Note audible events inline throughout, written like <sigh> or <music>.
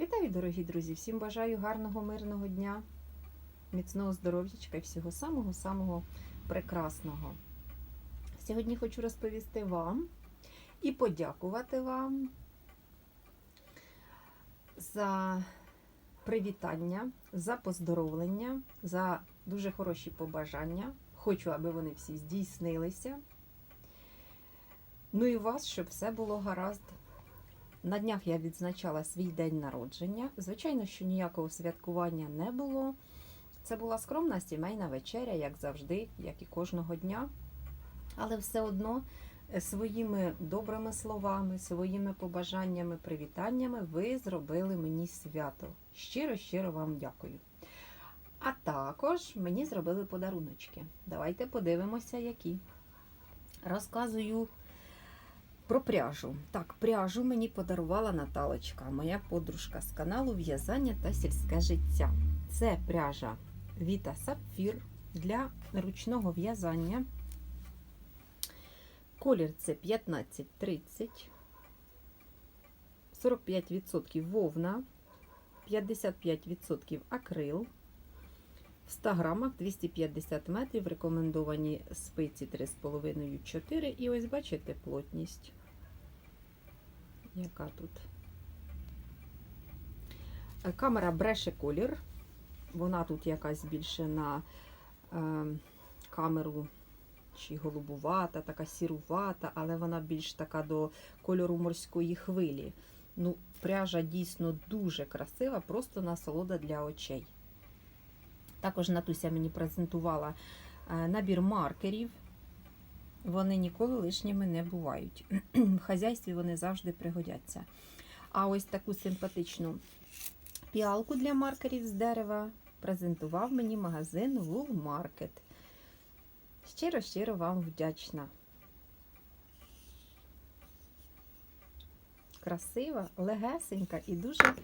Вітаю, дорогі друзі! Всім бажаю гарного, мирного дня, міцного здоров'ячка і всього самого-самого прекрасного. Сьогодні хочу розповісти вам і подякувати вам за привітання, за поздоровлення, за дуже хороші побажання. Хочу, аби вони всі здійснилися. Ну і вас, щоб все було гаразд. На днях я відзначала свій день народження. Звичайно, що ніякого святкування не було. Це була скромна сімейна вечеря, як завжди, як і кожного дня. Але все одно е, своїми добрими словами, своїми побажаннями, привітаннями ви зробили мені свято. Щиро-щиро вам дякую. А також мені зробили подаруночки. Давайте подивимося, які. Розказую про пряжу. Так, пряжу мені подарувала Наталочка, моя подружка з каналу В'язання та сільське життя. Це пряжа Vita Sapphire для ручного в'язання. Колір це 1530, 45% вовна, 55% акрил. В 100 грамах 250 метрів, рекомендовані спиці 3,5-4. І ось бачите плотність. Яка тут? Е, Камера бреше колір. Вона тут якась більше на е, камеру чи голубувата, така сірувата, але вона більш така до кольору морської хвилі. Ну, Пряжа дійсно дуже красива, просто насолода для очей. Також Натуся мені презентувала е, набір маркерів. Вони ніколи лишніми не бувають. <clears throat> В хазяйстві вони завжди пригодяться. А ось таку симпатичну піалку для маркерів з дерева презентував мені магазин Wool Market. Щиро-щиро вам вдячна. Красива, легесенька і дуже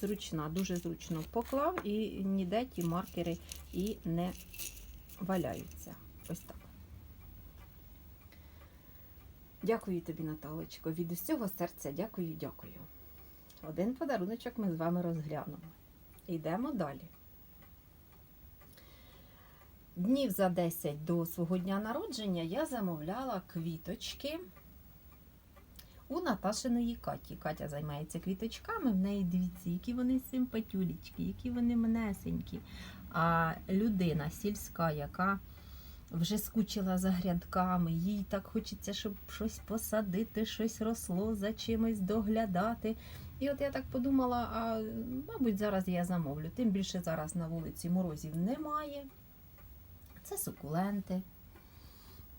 зручна, дуже зручно поклав і ніде ті маркери і не валяються. Ось так. Дякую тобі, Наталочко. Від усього серця дякую, дякую. Один подаруночок ми з вами розглянемо. Йдемо далі. Днів за 10 до свого дня народження я замовляла квіточки у Наташиної Каті. Катя займається квіточками, в неї дивіться, які вони симпатюлічки, які вони манесенькі. А людина сільська, яка вже скучила за грядками, їй так хочеться, щоб щось посадити, щось росло, за чимось доглядати. І от я так подумала, а мабуть, зараз я замовлю. Тим більше зараз на вулиці морозів немає. Це сукуленти.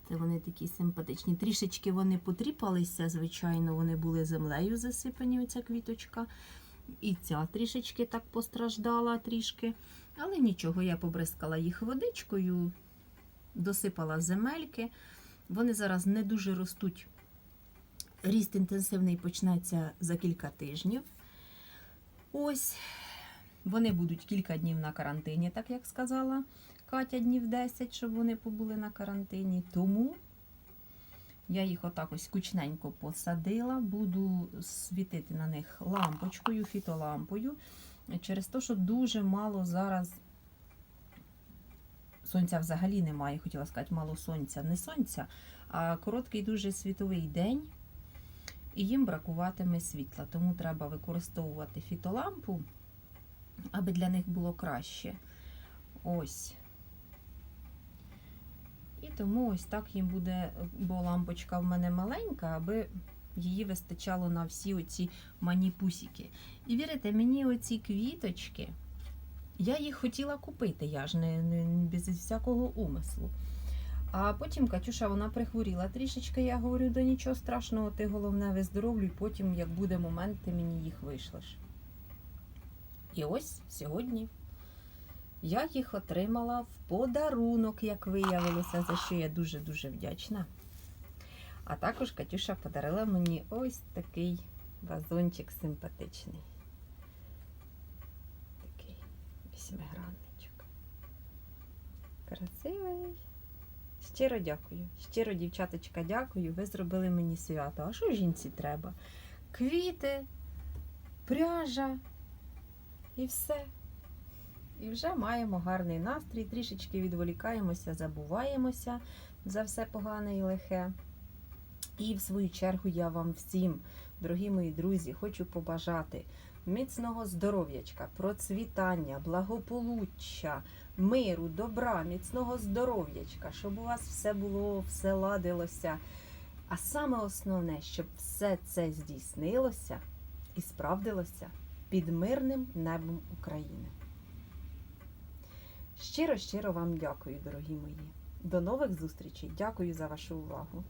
Це вони такі симпатичні. Трішечки вони потріпалися, звичайно, вони були землею засипані, оця квіточка. І ця трішечки так постраждала трішки. Але нічого, я побризкала їх водичкою, досипала земельки. Вони зараз не дуже ростуть. Ріст інтенсивний почнеться за кілька тижнів. Ось, вони будуть кілька днів на карантині, так як сказала Катя, днів 10, щоб вони побули на карантині. Тому я їх отак ось кучненько посадила, буду світити на них лампочкою, фітолампою. Через те, що дуже мало зараз сонця взагалі немає, хотіла сказати, мало сонця. Не сонця, а короткий дуже світовий день. І їм бракуватиме світла, тому треба використовувати фітолампу, аби для них було краще. Ось. І тому ось так їм буде, бо лампочка в мене маленька, аби її вистачало на всі оці маніпусики. І вірите, мені оці квіточки, я їх хотіла купити, я ж не, не без всякого умислу. А потім Катюша вона прихворіла трішечки. Я говорю, да нічого страшного, ти головне виздоровлюй, потім, як буде момент, ти мені їх вийшлеш. І ось сьогодні я їх отримала в подарунок, як виявилося, за що я дуже-дуже вдячна. А також Катюша подарила мені ось такий вазончик симпатичний. Такий вісьмигранничок. Красивий. Щиро дякую. Щиро, дівчаточка, дякую. Ви зробили мені свято. А що жінці треба? Квіти, пряжа І все. І вже маємо гарний настрій, трішечки відволікаємося, забуваємося за все погане і лихе. І в свою чергу я вам всім, дорогі мої друзі, хочу побажати міцного здоров'ячка, процвітання, благополуччя, миру, добра, міцного здоров'ячка, щоб у вас все було, все ладилося. А саме основне, щоб все це здійснилося і справдилося під мирним небом України. Щиро, щиро вам дякую, дорогі мої. До нових зустрічей. Дякую за вашу увагу.